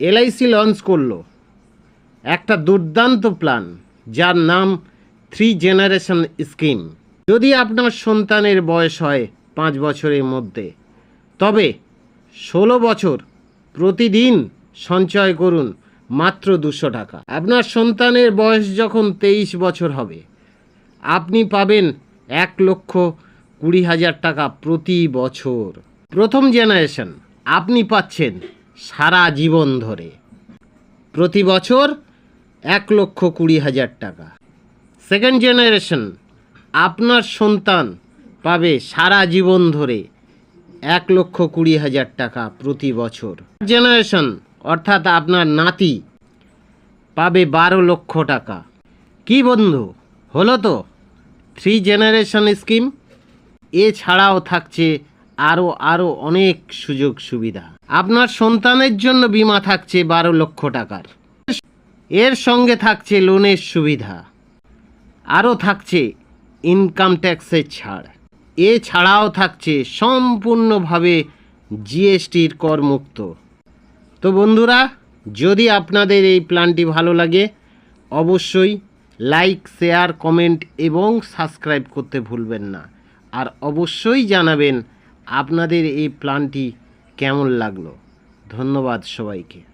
LIC launch করল। একটা দুর্দান্ত প্ল্যান, যার নাম থ্রি জেনারেশন স্কিম। যদি আপনার সন্তানের বয়স হয় পাঁচ বছরের মধ্যে, তবে ষোলো বছর প্রতিদিন সঞ্চয় করুন মাত্র দুশো টাকা। আপনার সন্তানের বয়স যখন তেইশ বছর হবে, আপনি পাবেন এক লক্ষ কুড়ি হাজার টাকা প্রতি বছর। প্রথম জেনারেশন, আপনি পাচ্ছেন সারা জীবন ধরে। প্রতি বছর এক লক্ষ কুড়ি হাজার টাকা। সেকেন্ড জেনারেশন আপনার সন্তান পাবে সারা জীবন ধরে এক লক্ষ কুড়ি হাজার টাকা প্রতি বছর। জেনারেশন অর্থাৎ আপনার নাতি পাবে বারো লক্ষ টাকা। কি বন্ধু, হলো তো? থ্রি জেনারেশন স্কিম এছাড়াও থাকছে আরও আরও অনেক সুযোগ সুবিধা। আপনার সন্তানের জন্য বীমা থাকছে বারো লক্ষ টাকার। এর সঙ্গে থাকছে লোনের সুবিধা। আরও থাকছে ইনকাম ট্যাক্সের ছাড়। এছাড়াও থাকছে সম্পূর্ণভাবে জিএসটির করমুক্ত। তো বন্ধুরা, যদি আপনাদের এই প্ল্যানটি ভালো লাগে, অবশ্যই লাইক শেয়ার কমেন্ট এবং সাবস্ক্রাইব করতে ভুলবেন না। আর অবশ্যই জানাবেন আপনাদের এই প্ল্যানটি কেমন লাগল? ধন্যবাদ সবাইকে।